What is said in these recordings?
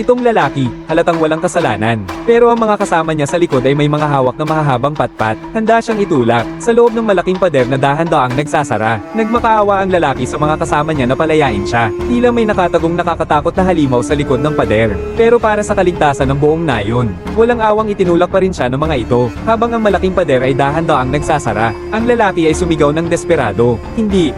Itong lalaki, halatang walang kasalanan. Pero ang mga kasama niya sa likod ay may mga hawak na mahahabang patpat. Handa siyang itulak. Sa loob ng malaking pader na dahan-daang nagsasara. Nagmakaawa ang lalaki sa mga kasama niya na palayain siya. Tila may nakatagong nakakatakot na halimaw sa likod ng pader. Pero para sa kaligtasan ng buong nayon, walang awang itinulak pa rin siya ng mga ito. Habang ang malaking pader ay dahan-daang nagsasara. Ang lalaki ay sumigaw ng desperado. Hindi,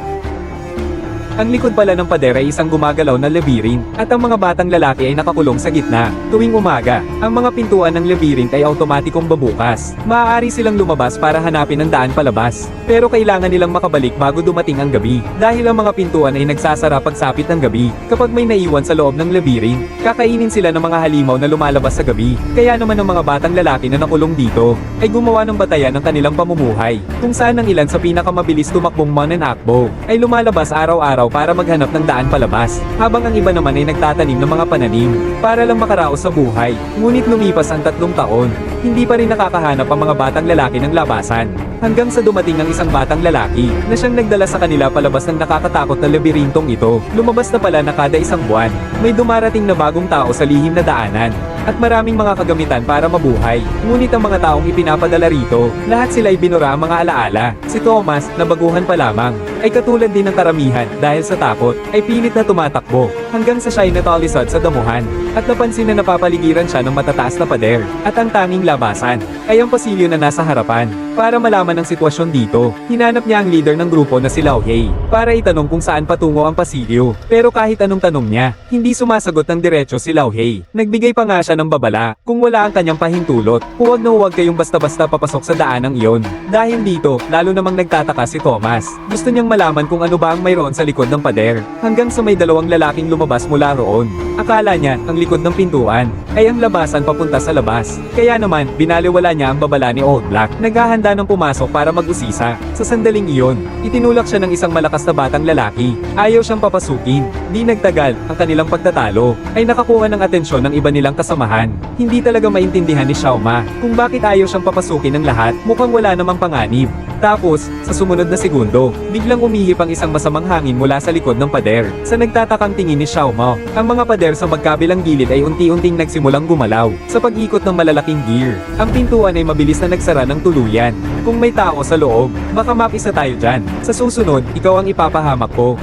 ang likod pala ng pader ay isang gumagalaw na labirin, at ang mga batang lalaki ay nakakulong sa gitna. Tuwing umaga, ang mga pintuan ng labirin ay automatikong babukas. Maaari silang lumabas para hanapin ang daan palabas. Pero kailangan nilang makabalik bago dumating ang gabi. Dahil ang mga pintuan ay nagsasara pagsapit ng gabi. Kapag may naiwan sa loob ng labirin, kakainin sila ng mga halimaw na lumalabas sa gabi. Kaya naman ang mga batang lalaki na nakulong dito, ay gumawa ng batayan ng kanilang pamumuhay. Kung saan ang ilan sa pinakamabilis tumakbong mananakbo, ay lumalabas araw-araw para maghanap ng daan palabas, habang ang iba naman ay nagtatanim ng mga pananim, para lang makaraos sa buhay. Ngunit lumipas ang tatlong taon, hindi pa rin nakakahanap ang mga batang lalaki ng labasan. Hanggang sa dumating ang isang batang lalaki, na siyang nagdala sa kanila palabas ng nakakatakot na labirintong ito. Lumabas na pala na kada isang buwan, may dumarating na bagong tao sa lihim na daanan, at maraming mga kagamitan para mabuhay. Ngunit ang mga taong ipinapadala rito, lahat sila ay binura ang mga alaala. Si Thomas, na baguhan pa lamang, ay katulad din ng karamihan dahil sa takot, ay pilit na tumatakbo, hanggang sa siya ay natalisod sa damuhan, at napansin na napapaligiran siya ng matataas na pader, at ang tanging labasan, ay ang pasilyo na nasa harapan. Para malaman ang sitwasyon dito, hinanap niya ang leader ng grupo na si Lao Hei, para itanong kung saan patungo ang pasilyo. Pero kahit anong tanong niya, hindi sumasagot ng diretso si Lao Hei. Nagbigay pa nga siya ng babala, kung wala ang kanyang pahintulot, huwag na huwag kayong basta-basta papasok sa daanang iyon. Dahil dito, lalo namang nagtataka si Thomas. Gusto niyang malaman kung ano ba ang mayroon sa likod ng pader, hanggang sa may dalawang lalaking lumabas mula roon. Akala niya, ang likod ng pintuan, ay ang labasan papunta sa labas. Kaya naman, binaliwala niya ang babala ni Old Black. Naghahanda ng pumasok para mag-usisa. Sa sandaling iyon, itinulak siya ng isang malakas na batang lalaki. Ayaw siyang papasukin. Di nagtagal, ang kanilang pagtatalo, ay nakakuha ng atensyon ng iba nilang kasamahan. Hindi talaga maintindihan ni Xiaoma kung bakit ayaw siyang papasukin ng lahat, mukhang wala namang panganib. Tapos, sa sumunod na segundo, biglang umihip ang isang masamang hangin mula sa likod ng pader. Sa nagtatakang tingin ni Xiaomo, ang mga pader sa magkabilang gilid ay unti-unting nagsimulang gumalaw. Sa pag-ikot ng malalaking gear, ang pintuan ay mabilis na nagsara ng tuluyan. Kung may tao sa loob, baka mapisa tayo dyan. Sa susunod, ikaw ang ipapahamak ko.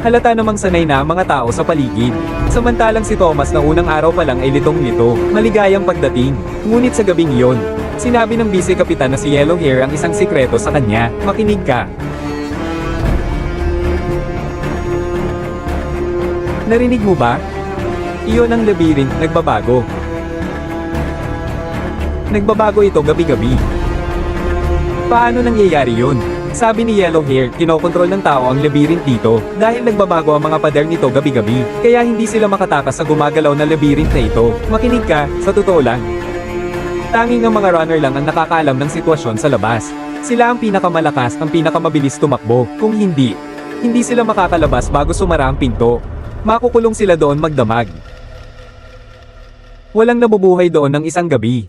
Halata namang sanay na ang mga tao sa paligid. Samantalang si Thomas na unang araw pa lang ay litong-lito, maligayang pagdating. Ngunit sa gabing iyon, sinabi ng vice kapitan na si Yellow Hair ang isang sikreto sa kanya. Makinig ka. Narinig mo ba? Iyon ang labirin, nagbabago. Nagbabago ito gabi-gabi. Paano nangyayari yun? Sabi ni Yellow Hair, kinokontrol ng tao ang labyrinth dito dahil nagbabago ang mga pader nito gabi-gabi. Kaya hindi sila makatakas sa gumagalaw na labyrinth na ito. Makinig ka, sa totoo lang. Tanging ang mga runner lang ang nakakaalam ng sitwasyon sa labas. Sila ang pinakamalakas, ang pinakamabilis tumakbo. Kung hindi, hindi sila makakalabas bago sumara ang pinto. Makukulong sila doon magdamag. Walang nabubuhay doon ng isang gabi.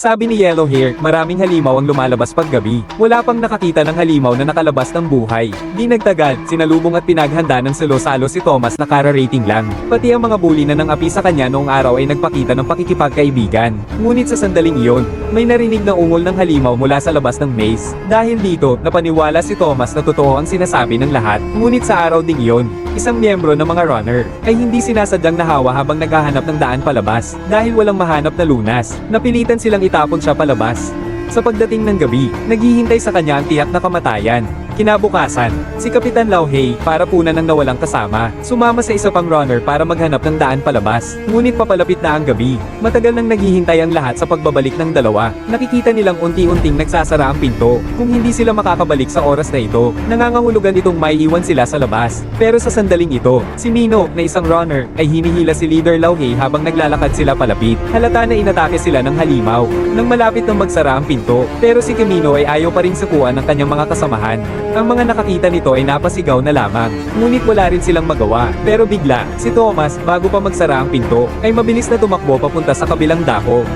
Sabi ni Yellow Hair, maraming halimaw ang lumalabas paggabi. Wala pang nakakita ng halimaw na nakalabas ng buhay. Di nagtagal, sinalubong at pinaghanda ng salo-salo si Thomas na kara-rating lang. Pati ang mga bully na nang api sa kanya noong araw ay nagpakita ng pakikipagkaibigan. Ngunit sa sandaling iyon, may narinig na ungol ng halimaw mula sa labas ng maze. Dahil dito, napaniwala si Thomas na totoo ang sinasabi ng lahat. Ngunit sa araw ding iyon, isang miyembro ng mga runner ay hindi sinasadyang nahawa habang naghahanap ng daan palabas dahil walang mahanap na lunas. Napilitan silang itapon siya palabas. Sa pagdating ng gabi, naghihintay sa kanya ang tiyak na kamatayan. Kinabukasan, si Kapitan Lauhei, para punan ng nawalang kasama, sumama sa isa pang runner para maghanap ng daan palabas. Ngunit papalapit na ang gabi, matagal nang naghihintay ang lahat sa pagbabalik ng dalawa. Nakikita nilang unti-unting nagsasara ang pinto. Kung hindi sila makakabalik sa oras na ito, nangangahulugan itong maiiwan sila sa labas. Pero sa sandaling ito, si Mino, na isang runner, ay hinihila si Leader Lauhei habang naglalakad sila palapit. Halata na inatake sila ng halimaw. Nang malapit nang magsara ang pinto, pero si Camino ay ayaw pa rin sakuan ng kanyang mga kasamahan. Ang mga nakakita nito ay napasigaw na lamang. Ngunit wala rin silang magawa. Pero bigla, si Thomas, bago pa magsara ang pinto, ay mabilis na tumakbo papunta sa kabilang dako.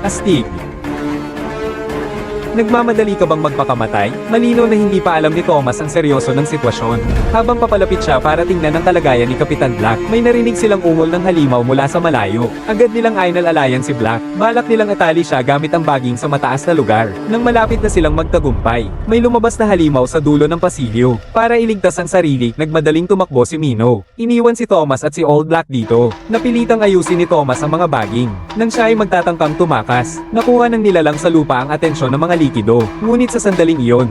Astig. Nagmamadali ka bang magpakamatay? Malino na hindi pa alam ni Thomas ang seryoso ng sitwasyon. Habang papalapit siya para tingnan ang kalagayan ni Kapitan Black, may narinig silang ungol ng halimaw mula sa malayo. Agad nilang ainal-alayan si Black. Balak nilang atali siya gamit ang baging sa mataas na lugar. Nang malapit na silang magtagumpay, may lumabas na halimaw sa dulo ng pasilyo. Para iligtas ang sarili, nagmadaling tumakbo si Mino. Iniwan si Thomas at si Old Black dito. Napilitang ayusin ni Thomas ang mga baging. Nang siya ay magtatangkang tumakas, nakuha ng nilalang sa lupa ang atensyon ng mga likido. Ngunit sa sandaling iyon,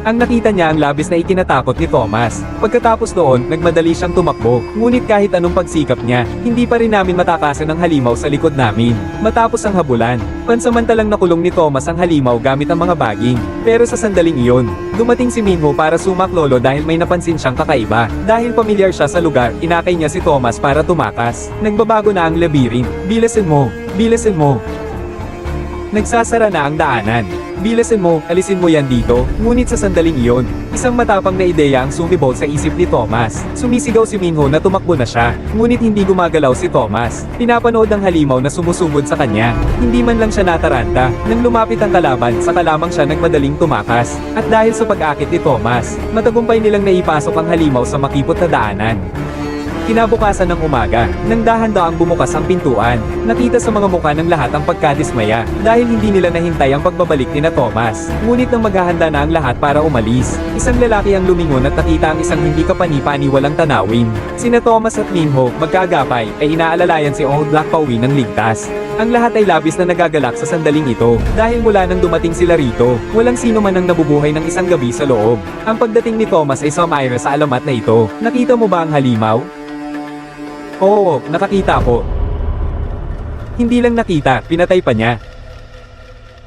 Ang nakita niya ang labis na ikinatakot ni Thomas. Pagkatapos noon, nagmadali siyang tumakbo. Ngunit kahit anong pagsikap niya, hindi pa rin namin matakasan ang halimaw sa likod namin. Matapos ang habulan, pansamantalang nakulong ni Thomas ang halimaw gamit ang mga baging. Pero sa sandaling iyon, dumating si Minho para sumaklolo dahil may napansin siyang kakaiba. Dahil pamilyar siya sa lugar, inakay niya si Thomas para tumakas. Nagbabago na ang labirin. Bilasin mo, bilasin mo. Nagsasara na ang daanan. Bilasin mo, alisin mo yan dito. Ngunit sa sandaling iyon, isang matapang na ideya ang sumibol sa isip ni Thomas. Sumisigaw si Minho na tumakbo na siya. Ngunit hindi gumagalaw si Thomas. Pinapanood ang halimaw na sumusugod sa kanya. Hindi man lang siya nataranta. Nang lumapit ang kalaban, saka lamang siya nagmadaling tumakas. At dahil sa pag-akit ni Thomas, matagumpay nilang naipasok ang halimaw sa makipot na daanan. Kinabukasan ng umaga, nang dahan-daang bumukas ang pintuan, nakita sa mga mukha ng lahat ang pagkadismaya dahil hindi nila nahintay ang pagbabalik ni na Thomas. Ngunit nang maghahanda na ang lahat para umalis, isang lalaki ang lumingon at nakita ang isang hindi kapani-pani walang tanawin. Sina Thomas at Minho, magkaagapay, ay inaalalayan si Old Black pauwi ng ligtas. Ang lahat ay labis na nagagalak sa sandaling ito dahil mula nang dumating sila rito, walang sino man ang nabubuhay ng isang gabi sa loob. Ang pagdating ni Thomas ay sumira sa alamat na ito. Nakita mo ba ang halimaw? Oo, nakakita ko. Hindi lang nakita, pinatay pa niya.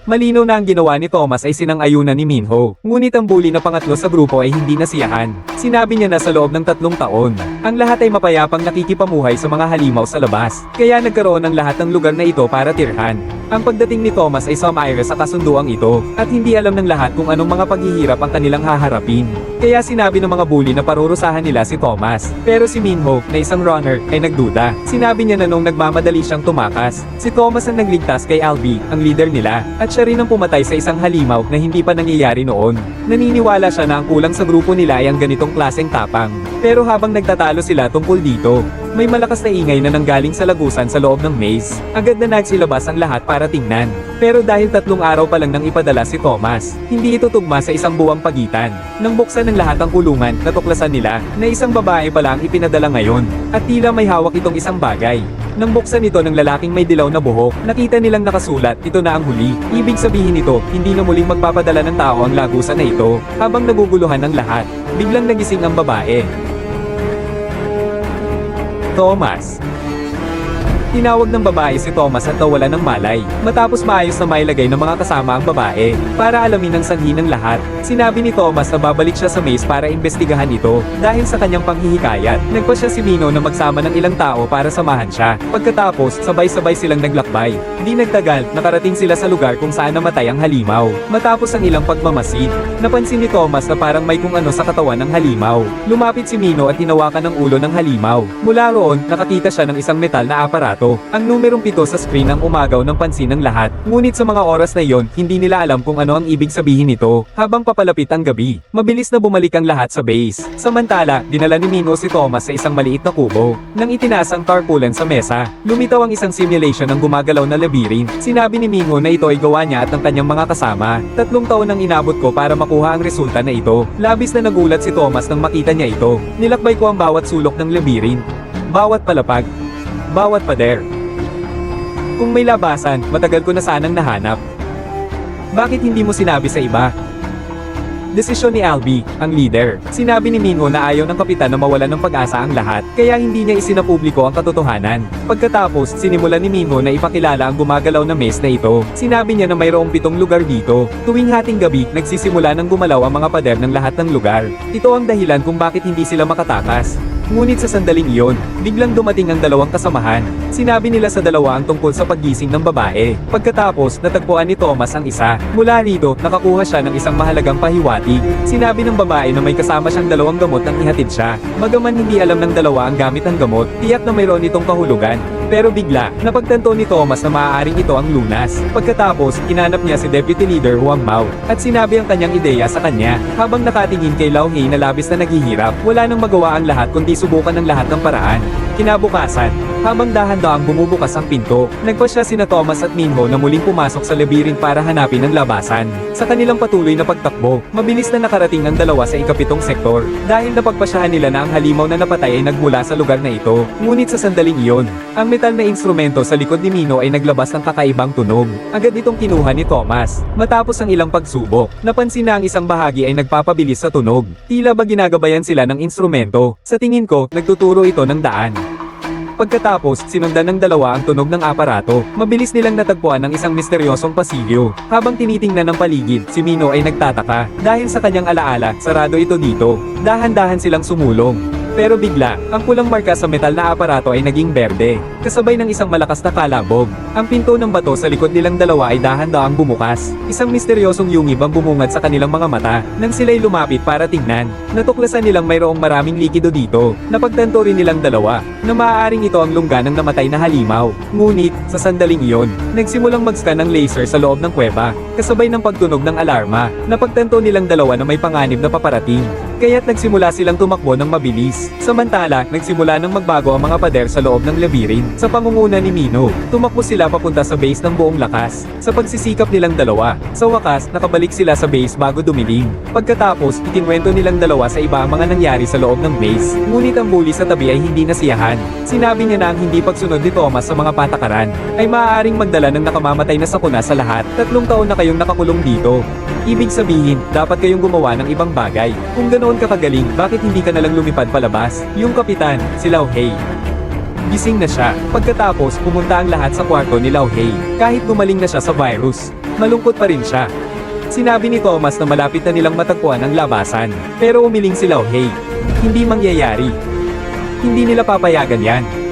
Malinaw na ang ginawa ni Thomas ay sinang-ayunan ni Minho. Ngunit ang bully na pangatlo sa grupo ay hindi nasiyahan. Sinabi niya na sa loob ng tatlong taon, ang lahat ay mapayapang nakikipamuhay sa mga halimaw sa labas. Kaya nagkaroon ng lahat ng lugar na ito para tirhan. Ang pagdating ni Thomas ay sumire sa kasunduang ito, at hindi alam ng lahat kung anong mga paghihirap ang kanilang haharapin. Kaya sinabi ng mga bully na parurusahan nila si Thomas. Pero si Minho, na isang runner, ay nagduda. Sinabi niya na nung nagmamadali siyang tumakas, si Thomas ang nagligtas kay Albi, ang leader nila, at siya rin ang pumatay sa isang halimaw na hindi pa nangyayari noon. Naniniwala siya na ang kulang sa grupo nila ay ang ganitong klaseng tapang. Pero habang nagtatalo sila tungkol dito, may malakas na ingay na nanggaling sa lagusan sa loob ng maze. Agad na nagsilabas ang lahat para tingnan. Pero dahil tatlong araw pa lang nang ipadala si Thomas, hindi ito tugma sa isang buwang pagitan. Nang buksan ng lahat ang kulungan, natuklasan nila na isang babae pala ang ipinadala ngayon. At tila may hawak itong isang bagay. Nang buksan ito ng lalaking may dilaw na buhok, nakita nilang nakasulat, ito na ang huli. Ibig sabihin nito, hindi na muling magpapadala ng tao ang lagusan na ito. Habang naguguluhan ng lahat, biglang nagising ang babae. Thomas. Tinawag ng babae si Thomas at nawala ng malay, matapos maayos na mailagay ng mga kasama ang babae, para alamin ang sanhi ng lahat. Sinabi ni Thomas na babalik siya sa maze para imbestigahan ito, dahil sa kanyang panghihikayat. Nagpa siya si Mino na magsama ng ilang tao para samahan siya. Pagkatapos, sabay-sabay silang naglakbay. Di nagtagal, nakarating sila sa lugar kung saan namatay ang halimaw. Matapos ang ilang pagmamasid, napansin ni Thomas na parang may kung ano sa katawan ng halimaw. Lumapit si Mino at tinawakan ng ulo ng halimaw. Mula roon, nakakita siya ng isang metal na aparato. Ang numerong pito sa screen ang umagaw ng pansin ng lahat. Ngunit sa mga oras na iyon, hindi nila alam kung ano ang ibig sabihin nito. Habang papalapit ang gabi, mabilis na bumalik ang lahat sa base. Samantala, dinala ni Mino si Thomas sa isang maliit na kubo. Nang itinaas ang tarpaulin sa mesa, lumitaw ang isang simulation ng gumagalaw na labyrinth. Sinabi ni Mingo na ito ay gawa niya at ng kanyang mga kasama. Tatlong taon nang inabot ko para makuha ang resulta na ito. Labis na nagulat si Thomas nang makita niya ito. Nilakbay ko ang bawat sulok ng labyrinth. Bawat palapag, bawat pader. Kung may labasan, matagal ko na sanang nahanap. Bakit hindi mo sinabi sa iba? Desisyon ni Albi, ang leader. Sinabi ni Minho na ayaw ng kapitan na mawalan ng pag-asa ang lahat, kaya hindi niya isinapubliko ang katotohanan. Pagkatapos, sinimulan ni Minho na ipakilala ang gumagalaw na maze na ito. Sinabi niya na mayroong pitong lugar dito. Tuwing hating gabi, nagsisimula ng gumalaw ang mga pader ng lahat ng lugar. Ito ang dahilan kung bakit hindi sila makatakas. Ngunit sa sandaling iyon, biglang dumating ang dalawang kasamahan. Sinabi nila sa dalawa ang tungkol sa paggising ng babae. Pagkatapos, natagpuan ni Thomas ang isa. Mula rito, nakakuha siya ng isang mahalagang pahiwatig. Sinabi ng babae na may kasama siyang dalawang gamot nang ihatid siya. Magaman hindi alam ng dalawa ang gamit ng gamot, tiyak na mayroon itong kahulugan. Pero bigla, napagtanto ni Thomas na maaaring ito ang lunas. Pagkatapos, inanap niya si Deputy Leader Huang Mao at sinabi ang kanyang ideya sa kanya. Habang nakatingin kay Lao Hei na labis na naghihirap, wala nang magawa ang lahat kundi subukan ng lahat ng paraan. Kinabukasan, habang dahan-daang bumubukas ang pinto, nagpa siya sina Thomas at Minho na muling pumasok sa labirin para hanapin ang labasan. Sa kanilang patuloy na pagtakbo, mabilis na nakarating ang dalawa sa ikapitong sektor. Dahil napagpasyahan nila na ang halimaw na napatay ay nagmula sa lugar na ito. Ngunit sa sandaling iyon, ang metal na instrumento sa likod ni Mino ay naglabas ng kakaibang tunog. Agad itong kinuha ni Thomas. Matapos ang ilang pagsubok, napansin na ang isang bahagi ay nagpapabilis sa tunog. Tila ba ginagabayan sila ng instrumento? Sa tingin ko, nagtuturo ito ng daan. Pagkatapos, sinundan ng dalawa ang tunog ng aparato. Mabilis nilang natagpuan ang isang misteryosong pasilyo. Habang tinitingnan ng paligid, si Mino ay nagtataka. Dahil sa kanyang alaala, sarado ito dito. Dahan-dahan silang sumulong. Pero bigla, ang pulang marka sa metal na aparato ay naging berde, kasabay ng isang malakas na kalabog. Ang pinto ng bato sa likod nilang dalawa ay dahan-daang bumukas. Isang misteryosong yungib ang bumungad sa kanilang mga mata, nang sila'y lumapit para tingnan. Natuklasan nilang mayroong maraming likido dito. Napagtanto rin nilang dalawa, na maaaring ito ang lungga ng namatay na halimaw. Ngunit, sa sandaling iyon, nagsimulang mag-scan ng laser sa loob ng kuweba, kasabay ng pagtunog ng alarma. Napagtanto nilang dalawa na may panganib na paparating. Kaya't nagsimula silang tumakbo ng mabilis. Samantala, nagsimula ng magbago ang mga pader sa loob ng labirin. Sa pangunguna ni Mino, tumakbo sila papunta sa base ng buong lakas. Sa pagsisikap nilang dalawa, sa wakas, nakabalik sila sa base bago dumilim. Pagkatapos, ikinwento nilang dalawa sa iba ang mga nangyari sa loob ng base. Ngunit ang bully sa tabi ay hindi nasiyahan. Sinabi niya na ang hindi pagsunod ni Thomas sa mga patakaran ay maaaring magdala ng nakamamatay na sakuna sa lahat. Tatlong taon na kayong nakakulong dito. Ibig sabihin, dapat kayong gumawa ng ibang bagay. Kung ganoon ka kagaling, bakit hindi ka nalang lumipad palabas? Yung kapitan, si Lao Hei. Gising na siya. Pagkatapos, pumunta ang lahat sa kwarto ni Lao Hei. Kahit gumaling na siya sa virus, malungkot pa rin siya. Sinabi ni Thomas na malapit na nilang matagpuan ang labasan. Pero umiling si Lao Hei. Hindi mangyayari. Hindi nila papayagan yan.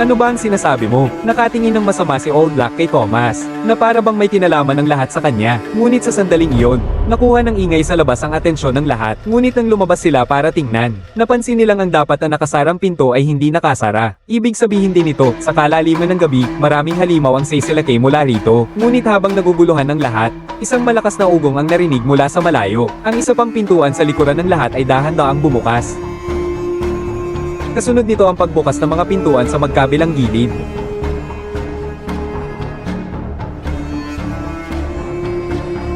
Ano ba ang sinasabi mo? Nakatingin ng masama si Old Black kay Thomas, na para bang may kinalaman ng lahat sa kanya. Ngunit sa sandaling iyon, nakuha ng ingay sa labas ang atensyon ng lahat. Ngunit nang lumabas sila para tingnan, napansin nilang ang dapat na nakasarang pinto ay hindi nakasara. Ibig sabihin din ito, sa kalaliman ng gabi, maraming halimaw ang sisilake mula rito. Ngunit habang naguguluhan ng lahat, isang malakas na ugong ang narinig mula sa malayo. Ang isa pang pintuan sa likuran ng lahat ay dahan-daang bumukas. Kasunod nito ang pagbukas ng mga pintuan sa magkabilang gilid.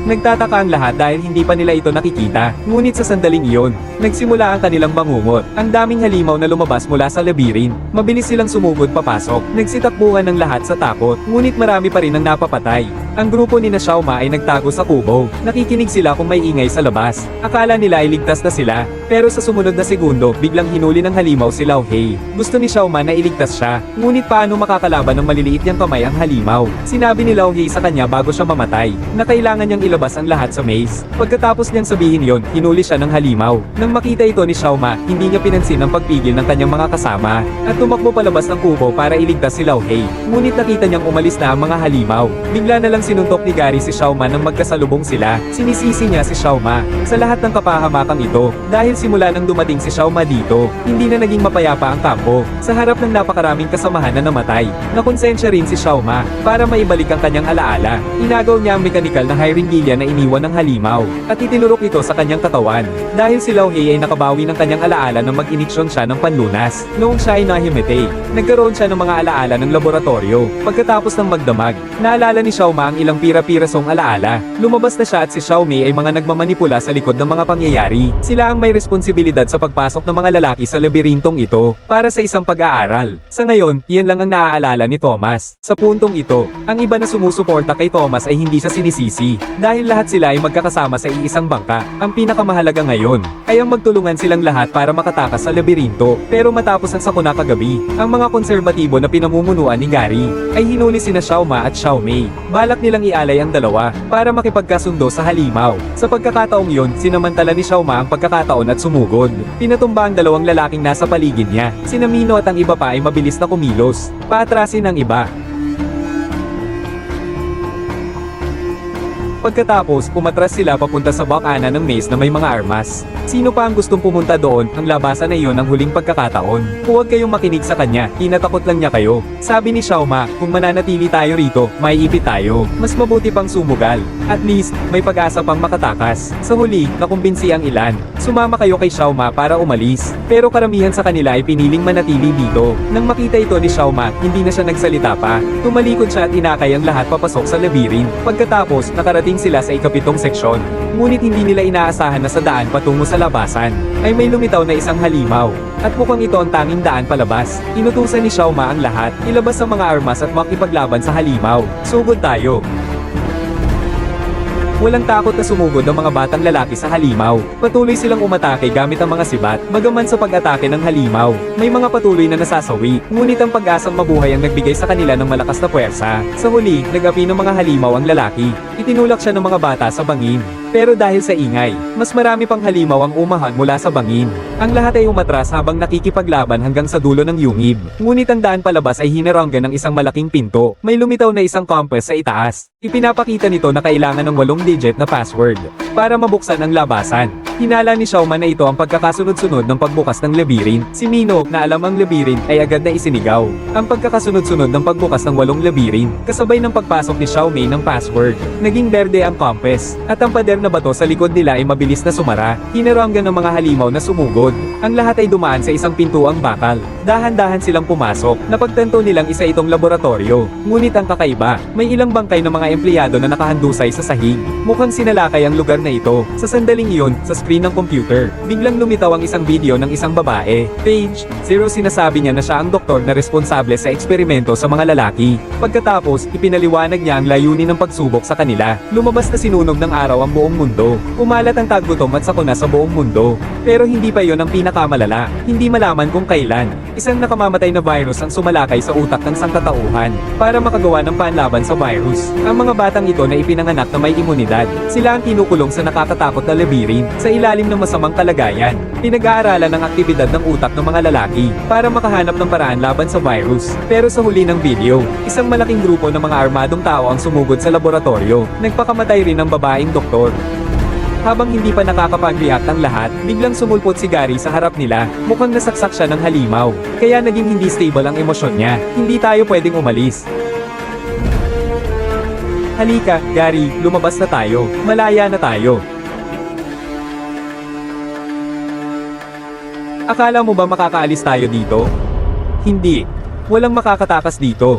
Nagtataka ang lahat dahil hindi pa nila ito nakikita. Ngunit sa sandaling iyon, nagsimula ang kanilang bangungot. Ang daming halimaw na lumabas mula sa labirin. Mabilis silang sumugod papasok. Nagsitakbuhan ng lahat sa takot. Ngunit marami pa rin ang napapatay. Ang grupo ni na Xiaoma ay nagtago sa kubo. Nakikinig sila kung may ingay sa labas. Akala nila ay ligtas na sila. Pero sa sumunod na segundo, biglang hinuli ng halimaw si Lao Hei. Gusto ni Xiaoma na iligtas siya. Ngunit paano makakalaban ng maliliit niyang kamay ang halimaw? Sinabi ni Lao Hei sa kanya bago siya mamatay, na kailangan niyang ilabas ang lahat sa maze. Pagkatapos niyang sabihin yon, hinuli siya ng halimaw. Nang makita ito ni Xiaoma, hindi niya pinansin ang pagpigil ng kanyang mga kasama, at tumakbo palabas ng kubo para iligtas si Lao Hei. Ngunit nakita niyang umalis na ang mga halimaw. Bigla na lang sinuntok ni Gary si Xiaoma nang magkasalubong sila. Sinisisi niya si Xiaoma sa lahat ng kapahamakang ito. Dahil simula nang dumating si Xiaoma dito, hindi na naging mapayapa ang kampo. Sa harap ng napakaraming kasamahan na namatay, nakonsensya rin si Xiaoma para maibalik ang kanyang alaala. Inagaw niya ang mekanikal na hieringilya na iniwan ng halimaw at itinurok ito sa kanyang katawan. Dahil si Lao ay nakabawi ng kanyang alaala nang mag-iniksyon siya ng panlunas. Noong siya ay nahimete, nagkaroon siya ng mga alaala ng laboratorio. Pagkatapos ng magdamag, naalala ni Xiaoma ang ilang pira-pirasong alaala. Lumabas na siya at si Xiaomi ay mga nagmamanipula sa likod ng mga pangyayari. Sila ang may responsibilidad sa pagpasok ng mga lalaki sa labirintong ito para sa isang pag-aaral. Sa ngayon, iyan lang ang naaalala ni Thomas. Sa puntong ito, ang iba na sumusuporta kay Thomas ay hindi siya sinisisi dahil lahat sila ay magkakasama sa iisang bangka. Ang pinakamahalaga ngayon ay Hanggang magtulungan silang lahat para makatakas sa labirinto. Pero matapos ang sakuna kagabi, ang mga konserbatibo na pinamumunuan ni Gary, ay hinuli sina Xiaoma at Xiaomei. Balak nilang ialay ang dalawa, para makipagkasundo sa halimaw. Sa pagkakataong yon, sinamantala ni Xiaoma ang pagkakataon at sumugod. Pinatumba ang dalawang lalaking nasa paligid niya. Sina Mino at ang iba pa ay mabilis na kumilos. Paatrasin ang iba. Pagkatapos, umatras sila papunta sa bakana ng maze na may mga armas. Sino pa ang gustong pumunta doon, ang labasan na iyon ang huling pagkakataon. Huwag kayong makinig sa kanya, kinatakot lang niya kayo. Sabi ni Xiaoma, kung mananatili tayo rito, may ipit tayo. Mas mabuti pang sumugal. At least, may pag-asa pang makatakas. Sa huli, nakumbinsi ang ilan. Sumama kayo kay Xiaoma para umalis. Pero karamihan sa kanila ay piniling manatili dito. Nang makita ito ni Xiaoma, hindi na siya nagsalita pa. Tumalikod siya at inakay ang lahat papasok sa labirin. Pagkatapos, nakarating sila sa ikapitong seksyon. Ngunit hindi nila inaasahan na sa daan patungo sa labasan, ay may lumitaw na isang halimaw. At mukhang ito ang tanging daan palabas. Inutusan ni Xiaoma ang lahat, ilabas ang mga armas at makipaglaban sa halimaw. Sugod tayo. Walang takot na sumugod ang mga batang lalaki sa halimaw. Patuloy silang umatake gamit ang mga sibat, bagaman sa pag-atake ng halimaw. May mga patuloy na nasasawi, ngunit ang pag-asang mabuhay ang nagbigay sa kanila ng malakas na puwersa. Sa huli, nag-api ng mga halimaw ang lalaki. Itinulak siya ng mga bata sa bangin. Pero dahil sa ingay, mas marami pang halimaw ang umahan mula sa bangin. Ang lahat ay umatras habang nakikipaglaban hanggang sa dulo ng yungib. Ngunit ang daan palabas ay hinaranggan ng isang malaking pinto. May lumitaw na isang compass sa itaas. Ipinapakita nito na kailangan ng walong digit na password para mabuksan ang labasan. Hinala ni Xiaoma na ito ang pagkakasunod-sunod ng pagbukas ng labirin. Si Mino, na alam ang labirin, ay agad na isinigaw. Ang pagkakasunod-sunod ng pagbukas ng walong labirin, kasabay ng pagpasok ni Xiaomei ng password. Naging berde ang compass, at ang pader na bato sa likod nila ay mabilis na sumara. Hinaranggan ng mga halimaw na sumugod. Ang lahat ay dumaan sa isang pintuang bakal. Dahan-dahan silang pumasok. Napagtanto nilang isa itong laboratorio. Ngunit ang kakaiba, may ilang bangkay ng mga empleyado na nakahandusay sa sahig. Mukhang sinalakay ang lugar na ito. Sa sandaling iyon, sa screen ng computer, biglang lumitaw ang isang video ng isang babae. Page, zero sinasabi niya na siya ang doktor na responsable sa eksperimento sa mga lalaki. Pagkatapos, ipinaliwanag niya ang layunin ng pagsubok sa kanila. Lumabas na sinunog ng araw ang buong mundo. Umalat ang taggutom at sakuna sa buong mundo. Pero hindi pa yon ang pinakamalala. Hindi malaman kung kailan. Isang nakamamatay na virus ang sumalakay sa utak ng sangkatauhan para makagawa ng panlaban sa virus. Ang mga batang ito na ipinanganak na may imunidad. Sila ang kinukulong sa nakakatakot na labirin sa ilalim ng masamang kalagayan. Pinag-aaralan ang aktibidad ng utak ng mga lalaki para makahanap ng paraan laban sa virus. Pero sa huli ng video, isang malaking grupo ng mga armadong tao ang sumugod sa laboratorio. Nagpakamatay rin ng babaeng doktor. Habang hindi pa nakakapag-react ang lahat, biglang sumulpot si Gary sa harap nila. Mukhang nasaksak siya ng halimaw. Kaya naging hindi stable ang emosyon niya. Hindi tayo pwedeng umalis. Halika, Gary, lumabas na tayo. Malaya na tayo. Akala mo ba makakaalis tayo dito? Hindi. Walang makakatakas dito.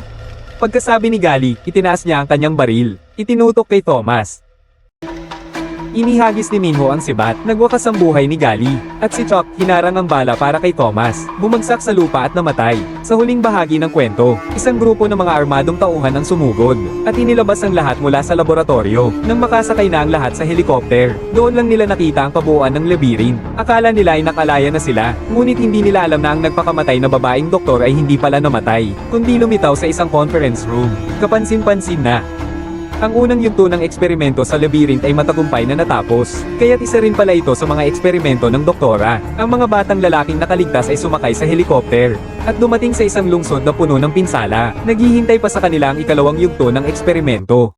Pagkasabi ni Gali, itinaas niya ang kanyang baril. Itinutok kay Thomas. Inihagis ni Minho ang sibat, nagwakas ang buhay ni Gali, at si Chok hinarang ang bala para kay Thomas, bumagsak sa lupa at namatay. Sa huling bahagi ng kwento, isang grupo ng mga armadong tauhan ang sumugod, at inilabas ang lahat mula sa laboratorio. Nang makasakay na ang lahat sa helikopter, doon lang nila nakita ang kabuuan ng labirin. Akala nila ay nakalaya na sila, ngunit hindi nila alam na ang nagpakamatay na babaeng doktor ay hindi pala namatay, kundi lumitaw sa isang conference room. Kapansin-pansin na, ang unang yugto ng eksperimento sa labyrinth ay matagumpay na natapos, kaya't isa rin pala ito sa mga eksperimento ng doktora. Ang mga batang lalaking nakaligtas ay sumakay sa helikopter, at dumating sa isang lungsod na puno ng pinsala. Naghihintay pa sa kanila ang ikalawang yugto ng eksperimento.